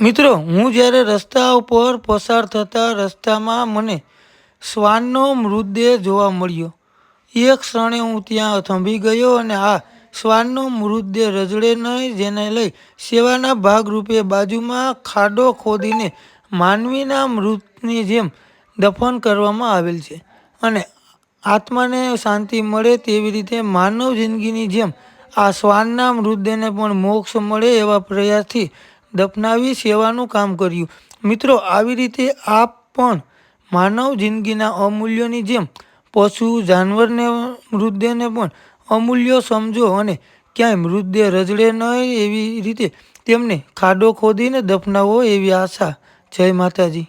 મિત્રો, હું જ્યારે રસ્તા ઉપર પસાર થતા રસ્તામાં મને શ્વાનનો મૃતદેહ જોવા મળ્યો. એક ક્ષણે હું ત્યાં થંભી ગયો અને આ શ્વાનનો મૃતદેહ રજડે નહીં, જેને લઈ સેવાના ભાગરૂપે બાજુમાં ખાડો ખોદીને માનવીના મૃતની જેમ દફન કરવામાં આવેલ છે. અને આત્માને શાંતિ મળે તેવી રીતે માનવ જિંદગીની જેમ આ શ્વાનના મૃતદેહને પણ મોક્ષ મળે એવા પ્રયાસથી દફનાવી સેવાનું કામ કર્યું. મિત્રો, આવી રીતે આપ પણ માનવ જિંદગીના અમૂલ્યોની જેમ પશુ, જાનવરને મૃતદેહને પણ અમૂલ્યો સમજો અને ક્યાંય મૃતદેહ રજડે નહીં એવી રીતે તેમને ખાડો ખોદીને દફનાવો એવી આશા. જય માતાજી.